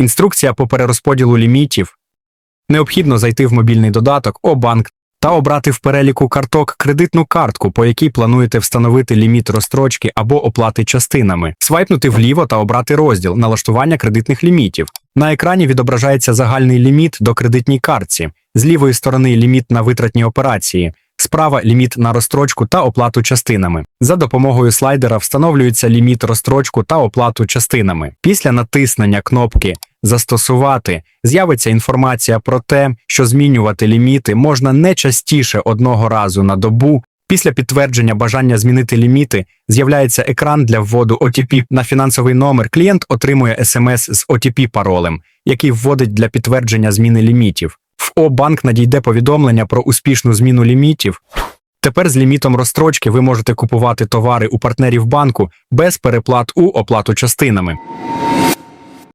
інструкція по перерозподілу лімітів. Необхідно зайти в мобільний додаток «О-банк» та обрати в переліку карток кредитну картку, по якій плануєте встановити ліміт розстрочки або оплати частинами, свайпнути вліво та обрати розділ налаштування кредитних лімітів. На екрані відображається загальний ліміт до кредитній картці, з лівої сторони ліміт на витратні операції, справа ліміт на розстрочку та оплату частинами. За допомогою слайдера встановлюється ліміт розстрочку та оплату частинами. Після натиснення кнопки Застосувати з'явиться інформація про те, що змінювати ліміти можна не частіше одного разу на добу. Після підтвердження бажання змінити ліміти з'являється екран для вводу OTP на фінансовий номер. Клієнт отримує SMS з OTP паролем, який вводить для підтвердження зміни лімітів. В О-банк надійде повідомлення про успішну зміну лімітів. Тепер з лімітом розстрочки ви можете купувати товари у партнерів банку без переплат у оплату частинами.